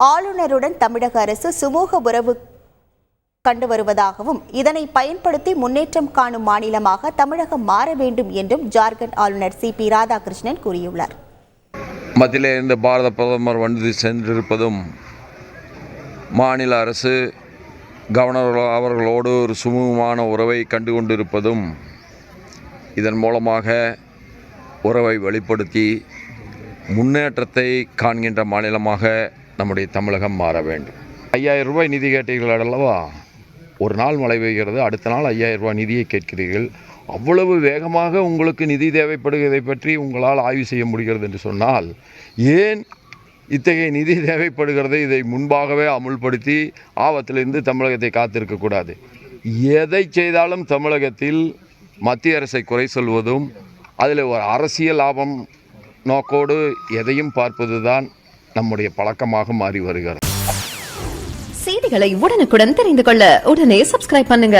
ஆளுநருடன் தமிழக அரசு சுமூக உறவு கண்டு வருவதாகவும் இதனை பயன்படுத்தி முன்னேற்றம் காணும் மாநிலமாக தமிழகம் மாற வேண்டும் என்றும் ஜார்க்கண்ட் ஆளுநர் சி பி ராதாகிருஷ்ணன் கூறியுள்ளார். மத்தியிலே இருந்து பாரத பிரதமர் வந்து சென்றிருப்பதும் மாநில அரசு கவர்னர் அவர்களோடு ஒரு சுமூகமான உறவை கண்டு கொண்டிருப்பதும் இதன் மூலமாக உறவை வெளிப்படுத்தி முன்னேற்றத்தை காண்கின்ற மாநிலமாக நம்முடைய தமிழகம் மாற வேண்டும். ஐயாயிரம் ரூபாய் நிதி கேட்டீர்கள் அல்லவா? ஒரு நாள் மழை பெய்கிறது அடுத்த நாள் ஐயாயிரம் ரூபாய் நிதியை கேட்கிறீர்கள். அவ்வளவு வேகமாக உங்களுக்கு நிதி தேவைப்படுகிறதை பற்றி உங்களால் ஆய்வு செய்ய முடிகிறது என்று சொன்னால் ஏன் இத்தகைய நிதி தேவைப்படுகிறது இதை முன்பாகவே அமுல்படுத்தி ஆபத்திலிருந்து தமிழகத்தை காத்திருக்கக்கூடாது எதை செய்தாலும் தமிழகத்தில் மத்திய அரசை குறை சொல்வதும் அதில் ஒரு அரசியல் லாபம் நோக்கோடு எதையும் பார்ப்பதுதான் நம்முடைய பழக்கமாக மாறி வருகிறது. செய்திகளை உடனுக்குடன் தெரிந்து கொள்ள உடனே சப்ஸ்கிரைப் பண்ணுங்க.